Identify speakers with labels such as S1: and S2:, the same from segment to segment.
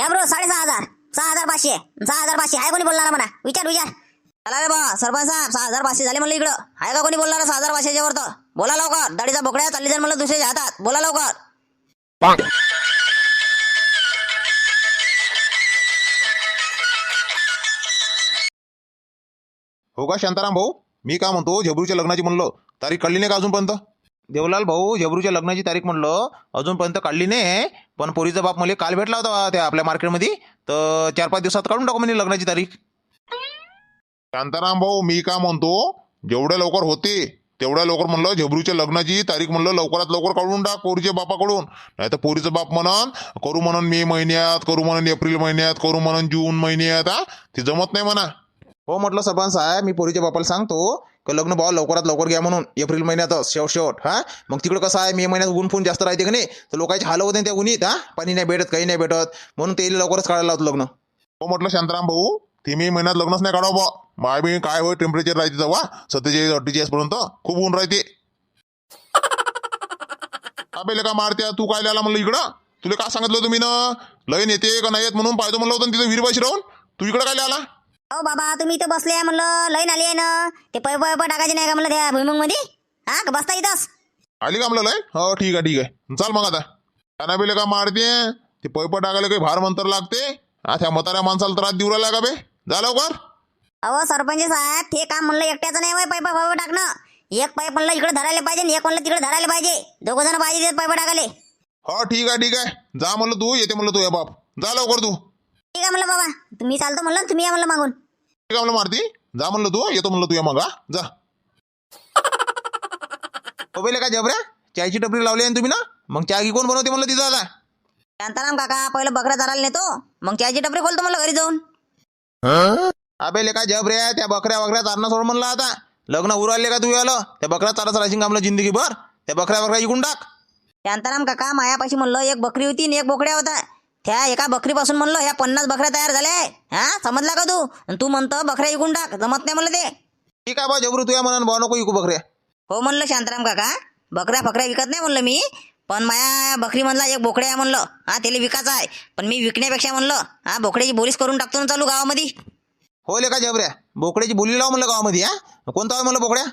S1: घ्या ब्रो साडेसहा हजार. सहा हजार पाचशे. सहा हजार पाचशे. आहे कोणी बोलणार म्हणा? विचार विचार. चला रे बा सरपंच साहेब सहा हजार पाचशे झाले म्हणलं इकडं. आहे का कोणी बोलणार सहा हजार पाचशेच्या वर तर? बोला लवकर. दाढीचा बोकड्या चालली जाईल म्हणलं दुसऱ्याच्या हातात बोला लवकर.
S2: हो का शांताराम भाऊ? मी काय म्हणतो झेबरूच्या लग्नाची म्हणलं. तारीख कळली नाही का अजूनपर्यंत? देवलाल भाऊ झबरूच्या लग्नाची तारीख म्हणलं अजूनपर्यंत काढली नाही पण पोरीचा बाप मला काल भेटला होता त्या आपल्या मार्केटमध्ये. तर चार पाच दिवसात काढून टाकू म्हणे लग्नाची तारीख. शांताराम भाऊ मी काय म्हणतो जेवढ्या लवकर होते तेवढ्या लवकर म्हणलं झबरूच्या लग्नाची तारीख म्हणलं लवकरात लवकर काढून टाक पोरीच्या बापाकडून. नाही तर पोरीचं बाप म्हणन करू म्हणून मे महिन्यात करू म्हणून एप्रिल महिन्यात करू म्हणून जून महिन्यात हा ते जमत नाही म्हणा. हो म्हटलं सरपंच साहेब मी पोरीच्या बापाला सांगतो का लग्न भाव लवकरात लवकर घ्या म्हणून एप्रिल महिन्यातच शेवट शेवट हा? मग तिकडं कसं आहे मे महिन्यात ऊन फून जास्त राहते का नाही? तर लोकांचे हाल होते त्या उन्हीत हा? पाणी नाही भेटत काही नाही भेटत. म्हणून ते लवकरच काढायला होतं लग्न. हो म्हटलं शांताराम भाऊ ते मे महिन्यात लग्नच नाही काढावं बा. माय बी काय होय टेम्परेचर राहते तेव्हा सत्तेचाळीस अठ्ठेचाळीस पर्यंत खूप ऊन राहते. अबे का मारत्या? तू काय लिहायला म्हणलं इकडं? तुला काय सांगितलं तुम्ही ना? लईन येते का नाही येत म्हणून पाहिजे म्हणलं होतं तिथं वीरबाशी राहून? तू इकडं काय आला
S1: हो बाबा तुम्ही इथं बसले आहे म्हणलं लईन आली आहे ना. ते पै पै टाकायचे नाही का म्हणलं त्या भुईमुंगमध्ये हा का बसता इथंच?
S2: आली का म्हणलं लय? हो ठीक आहे ठीक आहे. चाल मग आता. कानाबिले का मारते? ते पैप टाकायला काही भार मंतर लागते? हा त्या म्हाताऱ्या माणसाला त्रास देऊ राहिला का बे? जा लवकर.
S1: अहो सरपंच साहेब ते काम म्हणलं एकट्याचं नाही पैप पैप टाकणं. एक पाईप म्हणलं इकडे धरायला पाहिजे आणि एक म्हणलं तिकडे धरायला पाहिजे. दोघं जण पाहिजे पैप टाकाले ठीक
S2: हो ठीक आहे ठीक आहे. जा म्हणलं तू येते म्हणलं तू या बाप. जा लवकर तू.
S1: आहे म्हणलं बाबा. तुम्ही चालतो म्हणलं तुम्ही या म्हणलं मागून.
S2: आहे म्हणलं मारती? जा म्हणलं तू येतो म्हणलं तू या मग हा? जा. पहिले का जबऱ्या चायची टपरी लावली आहे ना तुम्ही ना? मग चहा की कोण बनवते म्हणलं तिथं आता?
S1: शांताराम काका पहिलं बकऱ्या चारायला नेतो. मग त्याची टपरी खोलतो म्हणलं घरी जाऊन.
S2: अबे लेका जबऱ्या त्या बकऱ्या बकऱ्या चारणं सोड म्हणलं आता. लग्न उराले का तू आलं त्या बकऱ्या चारच राहशील जिंदगी भर त्या बकऱ्या बकऱ्या इकून टाक.
S1: शांताराम काका मायापाशी म्हणलं एक बकरी होती आणि एक बोकड्या होता. त्या एका बकरीपासून म्हणलं ह्या पन्नास बकऱ्या तयार झाल्या हा? समजला का तू? आणि तू म्हणतो बकऱ्या इकून टाक. जमत नाही म्हणलं ते.
S2: ठीक आहे बा जबरू तुया म्हणून भाऊ नको इकू बकऱ्या.
S1: हो म्हणलं शांताराम काका. बकऱ्या फकऱ्या विकत नाही म्हणलं मी. पण माया बकरी म्हणला एक बोकड्या आहे म्हणलं. हा त्याला विकायचं आहे. पण मी विकण्यापेक्षा म्हणलं हा बोकड्याची बोलीस करून टाकतो ना चालू गावामध्ये.
S2: हो लेका जबऱ्या. बोकड्याची बोली लाव म्हणलं गावामध्ये हा? कोणता आहे म्हणलं बोकड्या?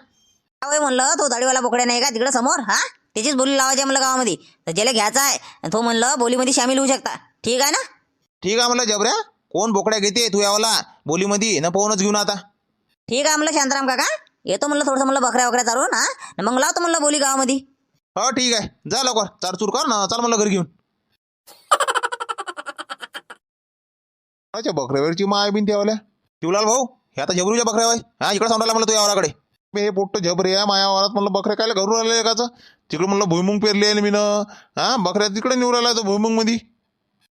S1: होय म्हणलं तो दाढीवाला बोकड्या नाही का? तिकडे समोर हा? त्याचीच बोली लावायची आहे म्हणलं गावामध्ये. तर ज्याला घ्यायचा आहे तो म्हणलं बोलीमध्ये सामील होऊ शकता. ठीक आहे ना?
S2: ठीक आहे म्हणलं जबऱ्या. कोण बोकड्या घेते तू यावाला? बोलीमध्ये न पाहूनच घेऊन आता.
S1: ठीक आहे म्हणलं शांताराम काका. येतो म्हणलं थोडंसं म्हणलं बकऱ्या वगैरे चालून हा. आणि मग लावतो म्हणलं बोली गावामध्ये.
S2: हो ठीक आहे. जा लवकर. चार चूर कर ना. चाल म्हणलं घरी घेऊन. बकऱ्यावरची माय बिन त्यावाल्या शिवलाल भाऊ हे आता झबरूच्या बकऱ्या होय. हा इकडे सांगायला म्हणलं तू यावराकडे बे हे पोट्ट झबरे आहे माया वावरात म्हणलं बकऱ्या काय घरून आले एकाचं? तिकडे म्हणलं भुईमुंग पेरली आहे मी हा बकऱ्या तिकडे निवड आला तो भुईमुंगमध्ये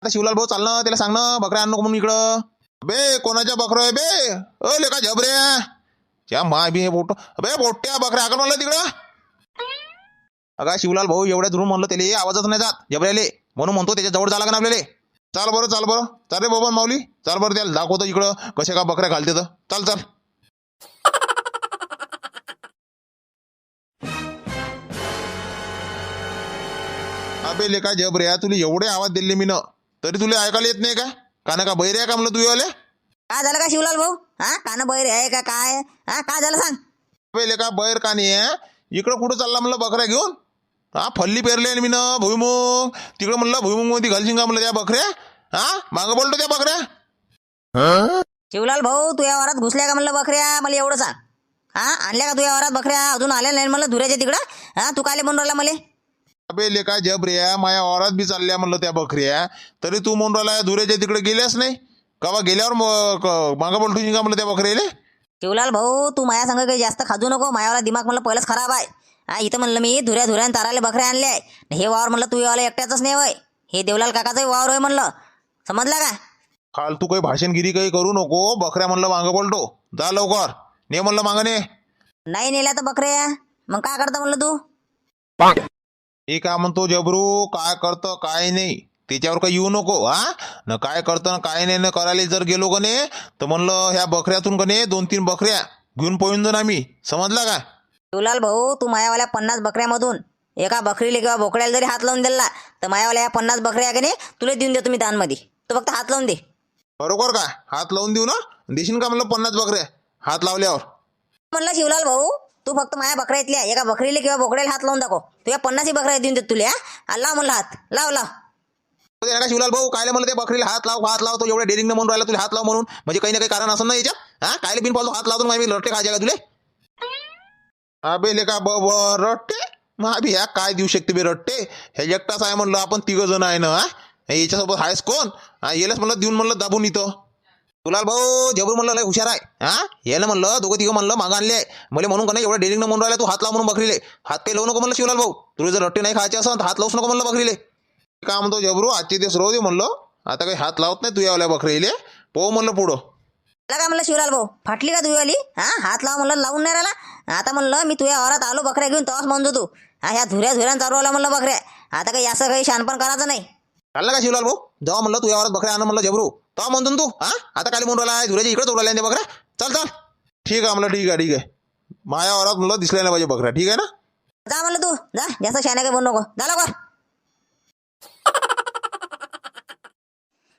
S2: आता शिवलाल भाऊ चालणं त्याला सांगणं बकऱ्या आणू नको म्हणून इकडं. बे कोणाच्या बकरं आहे बे? अ लेका झबऱ्या त्या माय बी हे बोट. बे बोट्या बकऱ्या आकल म्हणलं तिकडं. अगा शिवलाल भाऊ एवढ्या दुरून म्हणलं त्याला आवाजच नाही जात. जबऱ्याले म्हणून म्हणतो त्याच्याजवळ झाला का ना आपल्याला. चाल बरं चाल बरं. चाल रे बाबा माऊली. चाल बरं त्याला दाखवतो इकडं. कशा का बकऱ्या घालते तर. चाल चाल. अबे लेका जबऱ्या तुला एवढे आवाज दिले मी न तरी तुला ऐकायला येत नाही का? काना का बैरे आहे का म्हणलं तू आले
S1: काय झालं का शिवलाल भाऊ? हा? कान बैर आहे का काय? हा? काय झालं सांग?
S2: अबे लेका बैर कानी आहे? इकडं कुठं चालला म्हणलं बकऱ्या घेऊन? हा फल्ली पेरले मी न भुईमुंग. तिकडं म्हणलं भुईमुंगमध्ये घालशील का म्हणलं त्या बकऱ्या? हा? मागं बोलतो त्या बकऱ्या?
S1: शिवलाल भाऊ तुझ्या वरात घुसल्या का म्हणलं बकऱ्या? मला एवढं सांग. हा? आणल्या का तुझ्या वरात बकऱ्या? अजून आल्या नाही म्हणलं धुऱ्याच्या तिकडं? हा? तू कायले म्हणून राहिला मला?
S2: अबे लेका जबऱ्या माया औरात बी चालल्या म्हणलं त्या बकऱ्या तरी तू म्हणून राहिला धुऱ्याच्या तिकडे गेल्यास नाही? कवा गेल्यावर मागं बोलतो का म्हणलं त्या बकऱ्याले
S1: शिवलाल भाऊ तू माया संग काही जास्त खाजू नको. मायावाला दिमाग म्हणलं पहिलंच खराब आहे. हा इथं म्हणलं मी धुऱ्या धुऱ्यान ताराले बकऱ्या आणले आहे. हे वावर म्हणलं तू वाला एकट्याच नाही होय हे देवलाल काकाचं वावर होय म्हणलं. समजला का?
S2: फालतू काही भाषणगिरी काही करू नको. बकऱ्या म्हणलं मागं बोलतो जा लवकर. ने म्हणलं मागं ने.
S1: नाही नेल्या तर बकऱ्या. मग काय करता म्हणलं तू?
S2: हे काय म्हणतो जबरू? काय करतं? काय नाही. त्याच्यावर काही येऊ नको हा? न काय करतं न काय नाही न करायला जर गेलो कने तर म्हणलं ह्या बकऱ्यातून कने दोन तीन बकऱ्या घेऊन पळून जाऊन आम्ही. समजला का?
S1: शिवलाल भाऊ तू मायावाल्या पन्नास बकऱ्यामधून एका बकरीला किंवा बोकड्याला जरी हात लावून दिला तर मायावाल्या या पन्नास बकऱ्या का नाही तुला देऊन देतो मी दानमध्ये. तू फक्त हात लावून दे.
S2: बरोबर का? हात लावून देऊ ना? देशील का म्हणलं पन्नास बकऱ्या हात लावल्यावर?
S1: म्हणलं शिवलाल भाऊ तू फक्त माझ्या बकऱ्या इथल्या एका बकरीला किंवा बोकड्याला हात लावून दाखव. तुझ्या पन्नासही बकऱ्या देऊन देत तुला हा? लाव म्हणलं हात. लाव लाव.
S2: ते शिवलाल भाऊ कायले म्हणलं ते बकरीला हात लाव हात लाव तो एवढ्या डेअरिंग म्हणून राहिला तुला हात लाव म्हणून. म्हणजे काही ना काही कारण असं ना याच्यात? हा? कायले बिन पालतो हात लावतो ना मी लट्टे खायचे का तुले? अबे लेका ब ब रट्टे? मग अभि ह्या काय देऊ शकते बे रट्टे? हे एकटाच आहे म्हणलं आपण तिघ जण आहे ना हा? हे याच्यासोबत आहेस कोण? हा म्हणलं देऊन म्हणलं दाबून इथं. तुलाल भाऊ जबूर म्हणलं लय हुशार आहे. हा? याला म्हणलं दोघं तिघं म्हणलं मागं आणले. आहे मला म्हणून का नाही एवढं डेअरिंग म्हणून राहिला तू हात लाव म्हणून बकरीले. हात काही लावू नको म्हणलं शिवलाल भाऊ. तुला जर रट्टे नाही खायचे असं तर हात लावूच नको म्हणलं बकरीले. काय म्हणतो जबरू आजचे दिवस दे म्हणलं. आता काही हात लावत नाही तू यावल्या बकरीले. पोह म्हणलं पुढं.
S1: मला काय म्हणलं शिवलाल भाऊ? फाटली का तुझी हा? हात लाव म्हणलं लावून नाही राहिला. आता म्हणलं मी तुझ्या वरात आलो बकऱ्या घेऊन तवाच म्हणतो तू. हा ह्या धुऱ्या धुऱ्यान चालवला म्हणलं बकऱ्या. आता काही असं काही शानपण करायचं नाही.
S2: चाललं का शिवलाल भाऊ? जेव्हा म्हणलं तू यावरात बकऱ्या आणा म्हणलं जबरू. तेव्हा म्हणतो तू? हा? आता काय म्हणून राहिला धुऱ्याच्या इकडे तोडल्या ते बकऱ्या चल चल. ठीक आहे म्हणलं ठीक आहे ठीक आहे. माझ्या वरात म्हणलं दिसल्या नाही पाहिजे बकऱ्या. ठीक आहे ना?
S1: जा म्हणलं तू. जा. जास्त शाने काही बनू नको. जा लवकर.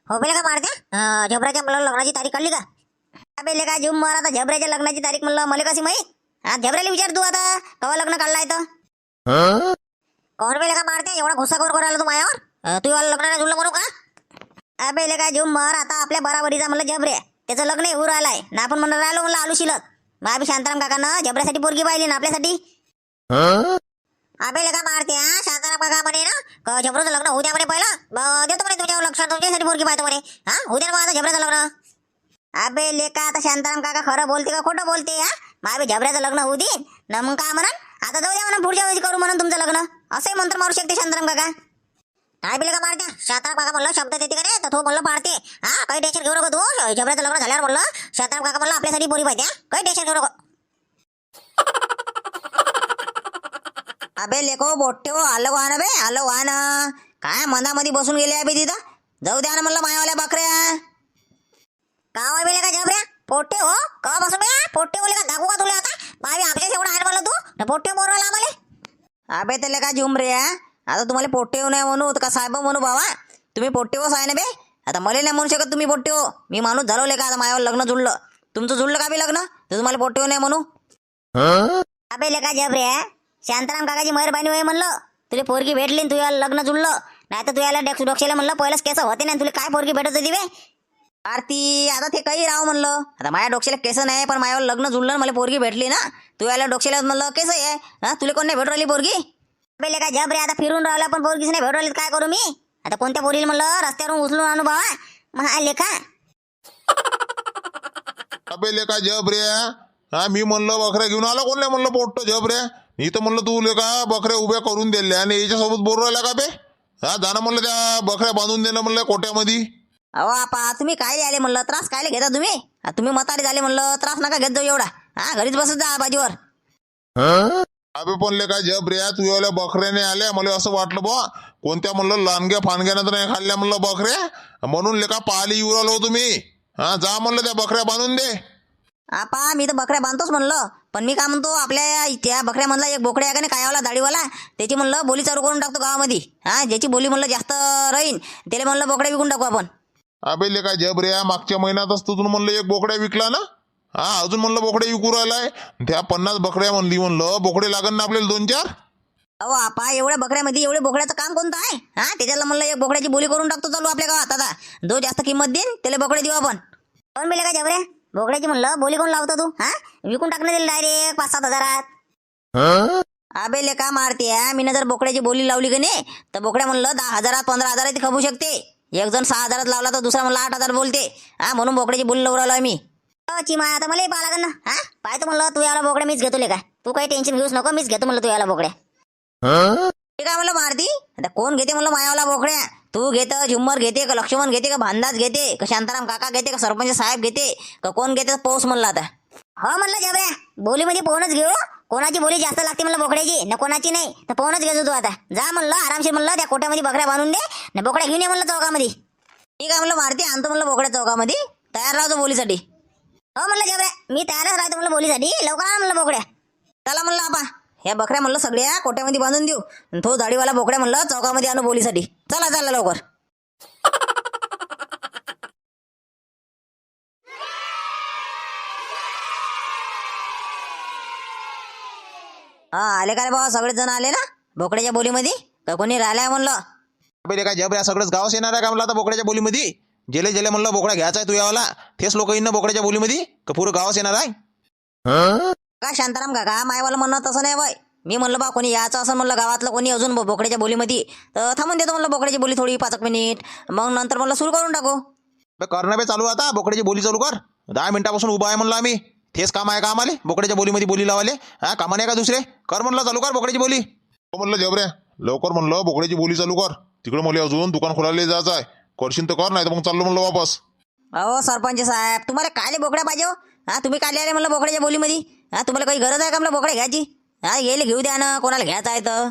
S1: हो बेले का मारत्या झबऱ्याच्या मला लग्नाची तारीख काढली का? बेले का जुम मार आता? झबऱ्याच्या लग्नाची तारीख म्हणलं मला कशी माहीत? हा झबऱ्याला विचार तू आता. कवा लग्न काढलाय तर कोण बेले का मारते? एवढा घुसा कवर करायला तू मायावर तू वाला लग्नाला जुळलं म्हणू का? अबे काय जुम मर आता आपल्या बराबरीचा म्हणलं झबरे. त्याचं लग्न येऊ राहिलाय ना आपण म्हणलं राहिलो म्हणलं आलू शिलक मग आम्ही शांताराम काकानं झबऱ्यासाठी पोरगी पाहिली ना आपल्यासाठी. अबे का मारते हा? शांताराम काका म्हणे ना क- झबरूचं लग्न होऊ द्या म्हणे पहिलं. देतो म्हणे तुमच्या लक्षात तुमच्यासाठी पोरगी पाहतो म्हणे. हा? होऊ द्या ना मग आता झबऱ्याचं लग्न. अबे लेका आता शांताराम काका खरं बोलते का खोटं बोलते हा? मग झबऱ्याचं लग्न होऊ दे ना मग काय म्हणा आता जाऊ द्या म्हणा पुढच्या वेळी करू म्हणून तुमचं लग्न. असंही मंत्र मारू शकते शांताराम काका. काय बिल का मारते? शांताराम काका म्हणलं शब्द देते का रे? तर तो म्हणलं पाडते. हा काही टेन्शन घेऊ नको तू. जबऱ्याचं लग्न झाल्यावर म्हणलं शांताराम काका म्हणलं आपल्यासाठी बोरी पाहिजे काही टेन्शन घेऊ नको. अबे लेको बोट्टे हो आलं वाहन बे आलो वाहन. काय मनामध्ये बसून गेले अबे तिथं? जाऊ द्या ना म्हणलं मायावाल्या बकऱ्या. का बेले का जबऱ्या? पोट्टे हो? का बसून बे? पोट्टे बोले का? दाखवू का तुला आता? भावी आमच्या एवढं आहे म्हणलं तू? पोट्टे मोरवाला आम्हाला? अबे त्याला का झुम रे हा? आता तुम्हाला पोट्टे हो नाही म्हणू का साहेब म्हणू बाबा तुम्ही पोट्टे हो आहे ना बे. आता मला नाही म्हणू शकत तुम्ही पोट्टे हो. मी माणूस झालो का? आता मायावर लग्न जुळलं. तुमचं जुळलं का बे लग्न? तर तुम्हाला पोट्टे हो नाही म्हणू अबे लेका जबरे शांताराम काकाची मेहरबानी होय म्हणलं. तुला पोरगी भेटली न तुझ्या लग्न जुळलं. नाही तर तुझ्याला डेक्स डोक्षेला म्हणलं पहिलंच केस होते ना तुला काय पोरगी भेटत होती बे? आरती आता ते काही राव म्हणलं. आता माझ्या डोक्याला केस नाही पण माझ्यावर लग्न जुळलं न मला पोरगी भेटली ना. तुझ्याला डोक्याला म्हणलं केस आहे. हा तुला कोण नाही भेटू राहिली पोरगी? अबे लेका जबरे आता फिरून राहिला पण पोरगीच नाही भेटू राहिली तर काय करू मी? आता कोणत्या पोरीला म्हणलं रस्त्यावरून उचलून आणू बाबा मग हा लेखा.
S2: अबे लेका जब रे हा मी म्हणलं बकऱ्या घेऊन आला कोणल्या म्हणलं पोट्ट जब रे इथं म्हणलं तू लेका बकऱ्या उभ्या करून दिल्या आणि याच्यासोबत बोलू राहिला का बे? हा जाणं म्हणलं त्या बकऱ्या बांधून देणं म्हणलं कोट्यामध्ये.
S1: अहो आपा तुम्ही काय आले म्हणलं? त्रास काय घेता तुम्ही? आ, तुम्ही म्हातारे झाले म्हणलं त्रास नका घेत जाऊ एवढा. हा घरीच बसत जा बाजीवर.
S2: अबे पण लेका जब रे तू एवढ्या बकऱ्याने आल्या मला असं वाटलं बा कोणत्या म्हणलं लांडग्या फानग्यानं तर नाही खाल्ल्या म्हणलं बकऱ्या? म्हणून लेका पाली येऊ राहिलो तुम्ही. हा जा म्हणलं त्या बकऱ्या बांधून दे.
S1: आपा मी तर बकऱ्या बांधतोच म्हणलं. पण मी काय म्हणतो आपल्या त्या बकऱ्या म्हणला एक बोकड्या आहे का नाही कायावाला दाढीवाला? त्याची म्हणलं बोली चालू करून टाकतो गावामध्ये. हा ज्याची बोली म्हणलं जास्त राहीन त्याला म्हणलं बोकड्या विकून टाकू आपण.
S2: अबे लेका जब रे मागच्या महिन्यातच तुझून म्हणलं एक बोकड्या विकला ना? हा अजून म्हणलं बोकडे विकू राहिलाय. त्या पन्नास बकड्या म्हणली म्हणलं बोकडे लागन ना आपल्याला दोन चार?
S1: अहो आपा एवढ्या बकऱ्यामध्ये एवढ्या बोकड्याचं काम कोणतं आहे? हा त्याच्याला म्हणलं एक बोकड्याची बोली करून टाकतो चालू आपल्या गावात. आता जो जास्त किंमत देईन त्याला बोकडे देऊ आपण. कोण मिळेल का जबऱ्या बोकड्याची म्हणलं बोली कोण लावतो तू? हा? विकून टाकणं दिलं डायरेक्ट पाच सात हजारात. अबे लेका मारते मी जर बोकड्याची बोली लावली की नाही तर बोकड्या म्हणलं दहा हजारात पंधरा हजारात खपू शकते. एक जण सहा हजारात लावला तर दुसरा म्हणलं आठ हजार बोलते. हा म्हणून बोकड्याची बोली लावून राहिलो मी चिमा आता मला पाहा लागेल ना. हा? पाहतो म्हणलं तू याला बोकड्या मीच घेतो काय? तू काही टेन्शन घेऊच नको मीच घेतो म्हणलं तू याला बोकड्या ठीक आहे म्हणलं मारती? आता कोण घेते म्हणलं मायावाला बोकड्या तू घेत झुम्मर घेते का लक्ष्मण घेते का भांदाज घेते का शांताराम काका घेते का सरपंच साहेब घेते का कोण घेते पोस म्हणलं आता? हो म्हणलं जबऱ्या. बोलीमध्ये पोहणच घेऊ. कोणाची बोली जास्त लागते म्हणलं बोकड्याची ना कोणाची नाही. तर पोहणच घेतो तू आता. जा म्हणलं आरामशीर म्हणलं त्या कोट्यामध्ये बकऱ्या बांधून दे ना बोकड्या घेऊन ये म्हणलं चौकामध्ये. ठीक आहे म्हणलं मारती आणतो म्हणलं बोकड्या चौकामध्ये. तयार राहतो बोलीसाठी. हो म्हणलं जबऱ्या मी तयारच राहतो म्हणलं बोलीसाठी. लवकर आण म्हणलं बोकड्या. चला म्हणलं आपा ह्या बकऱ्या म्हणलं सगळ्या कोट्यामध्ये बांधून देऊ. आणि तो दाढीवाला बोकड्या म्हणलं चौकामध्ये आणू बोलीसाठी. चला चला लवकर. हा आले का रे बाबा सगळेच जण आले ना? बोकड्याच्या बोलीमध्ये? का कोणी राहिलाय म्हणलं?
S2: काय जबऱ्या सगळंच गावच येणार आहे का म्हणलं आता बोकड्याच्या बोलीमध्ये? जेले जेले म्हणलं बोकड्या घ्यायचा आहे तू यावाला तेच लोक येईन ना बोकड्याच्या बोलीमध्ये? का पुरं गावच येणार आहे?
S1: का शांताराम काका? मायवाला म्हणणं तसं नाही वय. मी म्हणलं बा कोणी यायचं असं म्हणलं गावातलं कोणी अजून बोकड्याच्या बोलीमध्ये? तर थांबून देतो म्हणलं बोकड्याची बोली थोडी पाच एक मिनिट. मग नंतर म्हणलं सुरू करून टाकू.
S2: बे करणं बे चालू आता. बोकड्याची बोली चालू कर. दहा मिनिटापासून उभा आहे म्हणलं आम्ही. तेच काम आहे का आम्हाला? बोकड्याच्या बोलीमध्ये बोली लावाले. हा कामा नाही का दुसरे? कर म्हणलं चालू कर बोकड्याची बोली. हो म्हणलं जबरे लवकर म्हणलं बोकड्याची बोली चालू कर. तिकडे मला अजून दुकान खोलायला जायचं आहे. करशील तर कर नाही तर मग चाललो म्हणलं वापस.
S1: अहो सरपंच साहेब तुम्हाला काले बोकड्या पाहिजे हो? हा तुम्ही काले आले म्हणलं बोकड्याच्या बोलीमध्ये? हा तुम्हाला काही गरज आहे का म्हणलं बोकड्या घ्यायची? हा गेले घेऊ द्या ना कोणाला घ्यायचं आहे तर.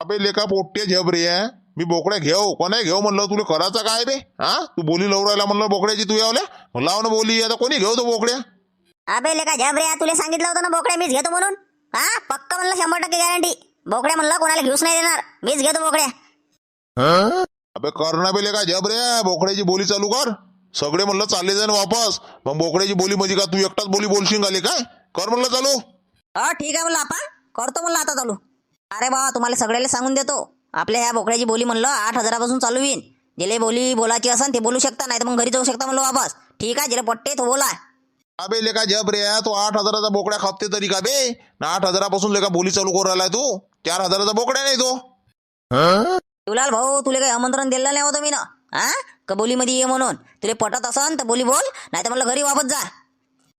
S2: अबे लेका पोट्टे झबरे आहे मी बोकड्या घेऊ कोणाही घेऊ म्हणलं? तुला करायचं काय बे? हा? तू बोली लावून राहिला म्हणलं बोकड्याची तू यावल्या? लाव ना बोली आता कोणी घेऊ तो बोकड्या?
S1: अबे लेका झबऱ्या तुला सांगितलं होतं ना बोकड्या मीच घेतो म्हणून? हा पक्का म्हणलं शंभर टक्के गॅरंटी बोकड्या म्हणलं कोणाला घेऊच नाही देणार. मीच घेतो बोकड्या.
S2: अबे कर ना बे लेका झबरे बोकड्याची बोली चालू कर. सगळे म्हणलं चालले जाईन वापस. मग बोकड्याची बोली म्हणजे का तू एकटाच बोली बोलशील गाली काय? कर म्हणलं चालू.
S1: हा ठीक आहे म्हणलं आपण करतो म्हणलं आता चालू. अरे बाबा तुम्हाला सगळ्याला सांगून देतो. आपल्या ह्या बोकड्याची बोली म्हणलं आठ हजारापासून चालू होईन. जिले बोली बोलायची असन ते बोलू शकता नाही तर मग घरी जाऊ शकता म्हणलं वापस. ठीक आहे जिले पट्टे तो बोला.
S2: अबे लेका झबरे तो आठ हजाराचा बोकड्या खापते तरी का बे? ना आठ हजारापासून लेका बोली चालू करू राहिलाय तू? चार हजाराचा बोकड्या नाही तो.
S1: शिवलाल भाऊ तुला काही आमंत्रण दिलं नाही होतं मी ना. हा का बोलीमध्ये ये म्हणून. तुला पटत असन तर बोली बोल नाही तर म्हणलं घरी वापस जा.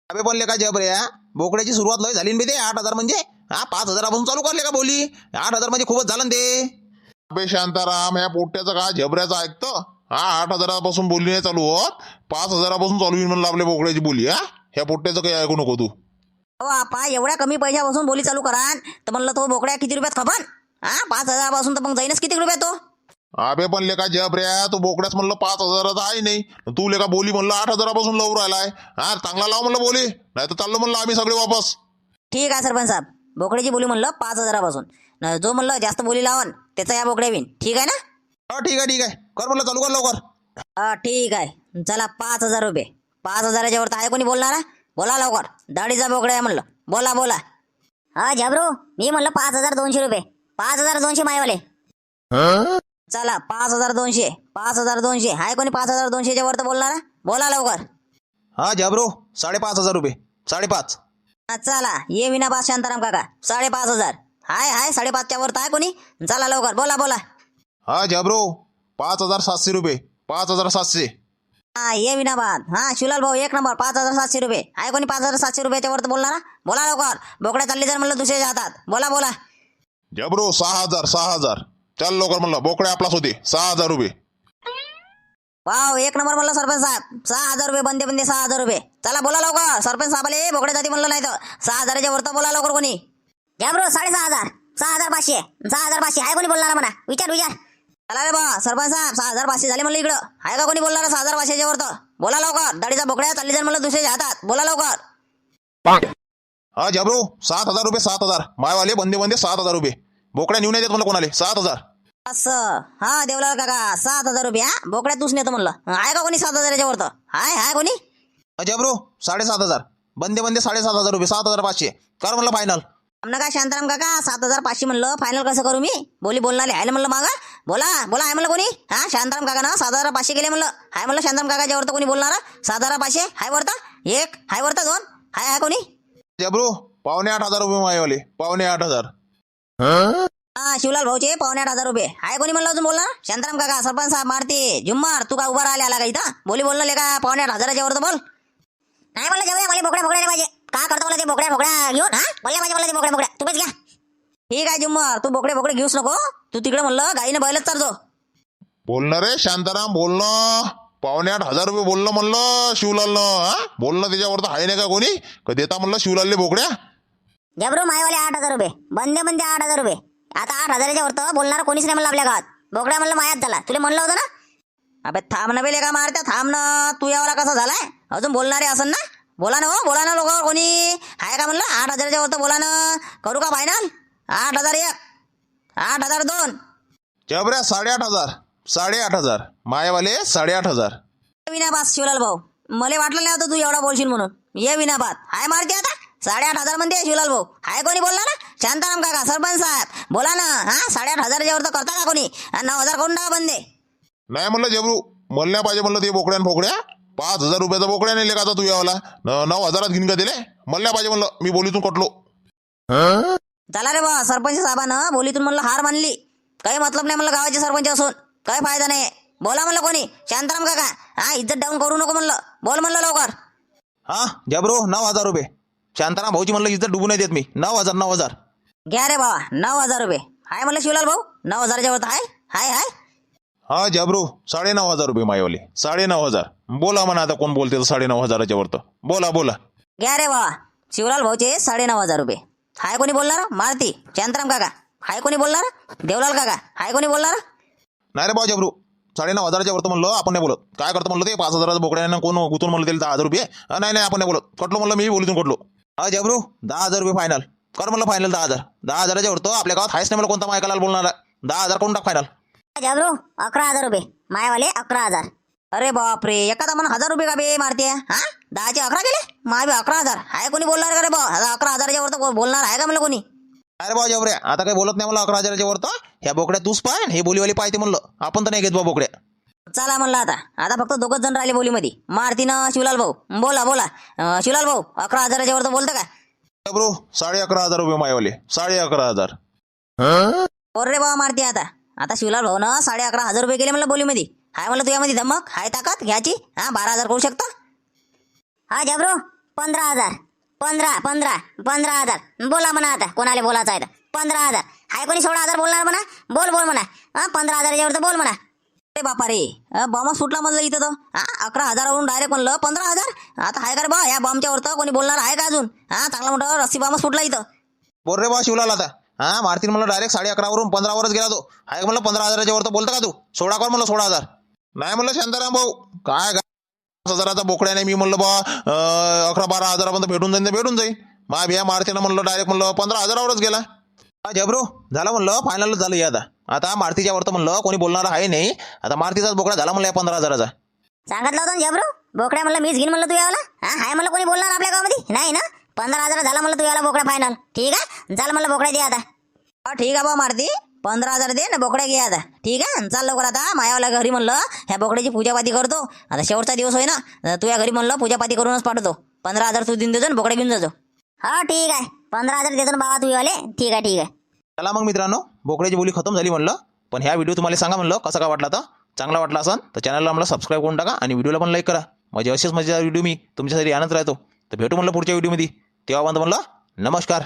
S2: अबे पण लेका जबरे बोकड्याची सुरुवात लय झाली ना बे ते आठ हजार म्हणजे. हा पाच हजारापासून चालू करले का बोली. आठ हजार म्हणजे खूपच झालं ना ते. अबे शांताराम ह्या पोट्याचं का झबऱ्याचं ऐकतं? हा आठ हजारापासून बोली नाही चालू होत. पाच हजारापासून चालू होईल म्हणलं आपल्या बोकड्याची बोली हा ह्या पोट्याचं काही ऐकू नको तू.
S1: हो आपा एवढ्या कमी पैशापासून बोली चालू करा तर म्हणलं तो बोकड्या किती रुपयात खपन? हा पाच हजारापासून तर मग जाईनच. किती रुपयात तो?
S2: अबे पण लेका जबऱ्या तू बोकड्याच म्हणलं पाच हजाराचा आहे नाही. तू लेका बोली म्हणलं आठ हजारापासून लावून राहिलाय. हा चांगला लाव म्हणलं बोली. नाही तर चाललो म्हणलं आम्ही सगळे वापस.
S1: ठीक आहे सरपंच साहेब. बोकड्याची बोली म्हणलं पाच हजारापासून. न जो म्हणलं जास्त बोली लावण त्याचा या बोकड्या विन ठीक आहे ना?
S2: हा ठीक आहे ठीक आहे. कर म्हणलं चालू कर लवकर.
S1: हा ठीक आहे. चला पाच हजार रुपये. पाच हजाराच्या वर तर आहे कोणी बोलणार? बोला लवकर. दाढीचा बोकड्या आहे म्हणलं. बोला बोला. हा झबरू मी म्हणलं पाच हजार दोनशे रुपये. पाच हजार दोनशे मायवाले. चला पाच हजार दोनशे पाच हजार दोनशे. आहे कोणी पाच हजार दोनशेच्या वर तर बोलणार? बोला लवकर.
S2: हा जबरो साडेपाच हजार रुपये. साडेपाच.
S1: हा, चला. ये विना पाच शांताराम काका. साडेपाच हजार. हाय हाय साडेपाचच्या वर तर आहे कोणी? चला लवकर. बोला बोला.
S2: हा जबरो पाच हजार सातशे रुपये. पाच हजार सातशे.
S1: हा ये विनाबाद हा शिवलाल भाऊ एक नंबर. पाच हजार सातशे रुपये. आहे कोणी पाच हजार सातशे रुपयाच्या वर तर बोलणार? बोला लवकर. बोकड्या चालली जर म्हणलं दुसऱ्याच्या हातात बोला बोला.
S2: जबरो सहा हजार सहा हजार. चल लवकर म्हणलं बोकडे आपलाच होते. सहा हजार रुपये.
S1: वाव एक नंबर म्हणलं सरपंच साहेब. सहा हजार रुपये बंदे बंदे सहा हजार रुपये. चला बोला लवकर. सरपंच साहेबाले बोकड्या जाती म्हणलं नाही तर सहा हजाराच्या वर तर बोला लवकर कोणी. घ्या ब्रो साडेसहा हजार. सहा हजार पाचशे. सहा हजार पाचशे. आहे कोणी बोलणार म्हणा? विचार विचार. चला रे बा सरपंच साहेब सहा हजार पाचशे झाले म्हणलं इकडं. आहे का कोणी बोलणार सहा हजार पाचशेच्या वर तर बोला लवकर. दाढीचा बोकड्या चालली जर म्हणलं दुसऱ्याच्या हातात. बोला लवकर.
S2: हा जबरो सात हजार रुपये सात हजार. मायवाले बंदे बंदे सात हजार रुपये. बोकड्या नेऊन येतात म्हणलं कोणाले? सात हजार.
S1: असं. हा देवलाल काका सात हजार रुपये हा. बोकड्या तूच नेतो म्हणलं. आहे का कोणी सात हजाराच्या वर हाय हाय कोणी?
S2: हा जबरो साडेसात हजार. बंदे बंदे साडेसात हजार रुपये. सात हजार पाचशे. कर म्हणलं फायनल
S1: आमना का शांताराम काका सात हजार पाचशे म्हणलं. फायनल कसं करू मी? बोली बोलणारे. आहे म्हणलं मागा? बोला बोला आहे म्हणलं कोणी? हा शांताराम काका ना सात हजार पाचशे गेले म्हणलं. हाय म्हणलं शांताराम काकाच्या वरतं कोणी बोलणार? सात हजार पाचशे? हाय वरता? एक. हाय वरता दोन. हाय हाय कोणी?
S2: जबरो पावणे आठ हजार रुपये मायवाले. पावणे आठ हजार.
S1: हा शिवलाल भाऊचे पावणे आठ हजार रुपये. आहे कोणी म्हणलं अजून बोला शांताराम काका सरपंच साहेब मारते. झुम्मार तू का उभा राहिले आला का इथं? बोली बोललो का पावणे आठ हजाराच्या वरतं बोल. नाही म्हणलं जेवढ्या मला बोकड्या बोकड्या पाहिजे. का करतो मला ते बोकड्या बोकड्या घेऊन हा? बोलल्या पाहिजे मला ते बोकड्या बोकड्या. तुम्हीच घ्या. ठीक आहे झुम्मार तू बोकडे बोकडे घेऊस नको. तू तिकडे म्हणलं गाईने बैलच चालतो
S2: बोलणं रे शांताराम बोलणं. पावणे आठ हजार रुपये बोललो म्हणलं शिवलालनं हा? बोलणं त्याच्यावर तर आहे नाही का कोणी? का देता म्हणलं शिवलालले बोकड्या?
S1: जबरू मायवाले आठ हजार रुपये. बंदे बंदे आठ हजार रुपये. आता आठ हजाराच्या वरतं बोलणार कोणीच नाही म्हणलं आपल्या गावात. बोकड्या म्हणलं मायात झाला. तुला म्हणलं होतं ना? अबे थांब ना बेले का मारत्या थांब ना. तू यावला कसा झालाय? अजून बोलणारे असन ना? बोला ना हो बोला ना लोक कोणी. आहे का म्हणलं? आठ हजाराच्या वरतं बोला ना. करू का फायनल आठ हजार एक. आठ हजार दोन.
S2: जबऱ्या साडेआठ हजार. साडेआठ हजार. मायावाले साडेआठ हजार.
S1: विनाबाद शिवलाल भाऊ. मला वाटलं नाही होतं तू एवढा बोलशील म्हणून. ये विनाबाद हाय मारते आता. साडेआठ हजार म्हणते शिवलाल भाऊ. हाय कोणी बोलणार ना? शांताराम काका सरपंच साहेब. बोला ना. हा साडेआठ हजाराच्या वर तर करता का कोणी? आणि नऊ हजार करून टाका बंदे?
S2: नाही म्हणलं जबरू मला नाही पाहिजे म्हणलं ते बोकड्या न फोकड्या. पाच हजार रुपयाचा बोकड्या नेले का आता तू यावाला? न- नऊ हजारात घेऊन का दिले? नाही पाहिजे म्हणलं. मी बोलीतून कटलो.
S1: चला रे बा सरपंच साहेबानं बोलीतून म्हणलं हार मानली. काही मतलब नाही म्हणलं गावाचे सरपंच असून. काही फायदा नाही. बोला म्हणलं कोणी? शांताराम काका. हा इज्जत डाऊन करू नको म्हणलं. बोल म्हणलं लवकर.
S2: हा जबरू नऊ हजार रुपये. शांताराम भाऊची म्हणलं इज्जत डुबू नाही देत मी. नऊ हजार नऊ हजार.
S1: घ्या रे बाबा नऊ हजार रुपये. हाय म्हणलं शिवलाल भाऊ नऊ हजाराच्या वर तर हाय? हाय हाय.
S2: हा जबरू साडे नऊ हजार रुपये मायवाले. साडे नऊ हजार. बोला म्हणा आता कोण बोलते तर साडे नऊ हजाराच्या वर तर बोला बोला.
S1: घ्या रे बाबा शिवलाल भाऊचे साडे नऊ हजार रुपये. हाय कोणी बोलणार? मारती शांताराम काका. हाय कोणी बोलणार? देवलाल काका. हाय कोणी बोलणार?
S2: नाही रे बा जबरू. साडे नऊ हजाराच्या वर तर म्हणलं आपण नाही बोलत. काय करतो म्हणलं ते? पाच हजाराचं बोकड्यानं कोण गुतून म्हणलं त्याला दहा हजार रुपये? हा, नाही नाही आपण नाही बोलत. कटलो म्हणलं मी बोलून कटलो हा जबरू दहा हजार रुपये फायनल कर म्हणलं फायनल दहा हजार. दहा हजाराच्या तर आपल्या गावात हायच नाही मला कोणता मायकाला बोलणार? दहा हजार कोण टाक फायनल
S1: जबरू अकरा हजार रुपये. मायावाले अकरा हजार. अरे बापरे एखादा मन हजार रुपये का बे मारते? हा? दहाचे अकरा गेले माय बे अकरा हजार. हाय कोणी बोलणार का रे बा? अकरा हजाराच्या वर तर बोलणार आहे का म्हणलं कोणी?
S2: अरे बा जबऱ्या आता काही बोलत नाही मला अकरा हजाराच्या वर तर? ह्या बोकड्या तूच पाय हे बोलीवाली पाहिजे म्हणलं. आपण तर नाही घेत बा बोकड्या.
S1: चला म्हणलं आता. आता फक्त दोघच जण राहिले बोलीमध्ये. मारतीनं शिवलाल भाऊ बोला बोला. अं, शिवलाल भाऊ अकरा हजाराच्या वर तर बोलतं का?
S2: जबरू साडे अकरा हजार रुपये मायवाले. साडे अकरा हजार.
S1: बोल रे बाबा मारती आता. आता शिवलाल भाऊ ना साडे अकरा हजार रुपये गेले म्हणलं बोलीमध्ये. हाय म्हणलं तुझ्यामध्ये धमक? हाय ताकद? घ्यायची? हा बारा हजार करू शकता? हा जबरू पंधरा हजार. पंधरा पंधरा पंधरा हजार. बोला म्हणा आता कोणाला बोलायचं आहे तर. पंधरा हजार. हाय कोणी सोळा हजार बोलणार म्हणा? बोल बोल म्हणा. हा पंधरा हजाराच्या वर तर बोल म्हणा. अरे बापा रे बॉम्ब सुटला म्हणलं इथं तर. अकरा हजारावरून डायरेक्ट म्हणलं पंधरा हजार? आता हाय का रे बा या बॉम्बच्या वर कोणी बोलणार आहे का अजून? हा चांगला मोठा रस्सी बॉम्ब सुटला इथं.
S2: बोल रे बा शिवला आता. हा मारतीन म्हणलं डायरेक्ट साडे अकरावरून पंधरावरच गेला तो. हाय म्हणलं पंधरा हजाराच्या वर तर बोलता का तू? सोळा कर म्हणलं सोळा हजार? नाही म्हणलं शांताराम भाऊ. काय पाच हजाराचा बोकड्या नाही मी म्हणलं बा अकरा बारा हजारापर्यंत भेटून जाईन भेटून जाईल मा बिया मारतीनं म्हणलं डायरेक्ट म्हणलं पंधरा हजारावरच गेला. हा जबरो झालं म्हणलं फायनलच झालं हे आता. आता मारतीच्या वरतं म्हणलं कोणी बोलणार आहे नाही. आता मारतीचाच बोकडा झाला म्हणलं या पंधरा हजाराचा.
S1: सांगितलं होतं ना जबरू बोकड्या म्हणलं मीच घेईन म्हणलं तू यावला? हा हाय म्हणलं कोणी बोलणार आपल्या गावामध्ये? नाही ना? पंधरा हजार झाला म्हणलं तू याला बोकड्या फायनल ठीक आहे? चाल म्हणलं बोकड्या दे आता. हा ठीक आहे बा मारती. पंधरा हजार दे ना बोकड्या घे आता. ठीक आहे? चाल लवकर आता. मायावाला घरी म्हणलं ह्या बोकड्याची पूजापाती करतो. आता शेवटचा दिवस होय ना तुझ्या तू या घरी म्हणलं पूजापाती करूनच पाठवतो. पंधरा हजार तू देऊन देतो ना बोकड्या घेऊन जातो हा ठीक आहे. पंधरा हजार देतो ना बाबा तू याले ठीक आहे ठीक आहे.
S2: चला मग मित्रांनो बोकड्याची बोली खतम झाली म्हणलं पण ह्या व्हिडिओ तुम्हाला सांगा म्हणलं कसा का वाटला तर? चांगला वाटला असेल तर चॅनलला आम्हाला सबस्क्राईब करून टाका आणि व्हिडिओला पण लाईक करा. म्हणजे असेच मजेदार व्हिडिओ मी तुमच्यासाठी आणत राहतो. तर भेटू म्हणलं पुढच्या व्हिडिओमध्ये तेव्हा म्हणलं नमस्कार.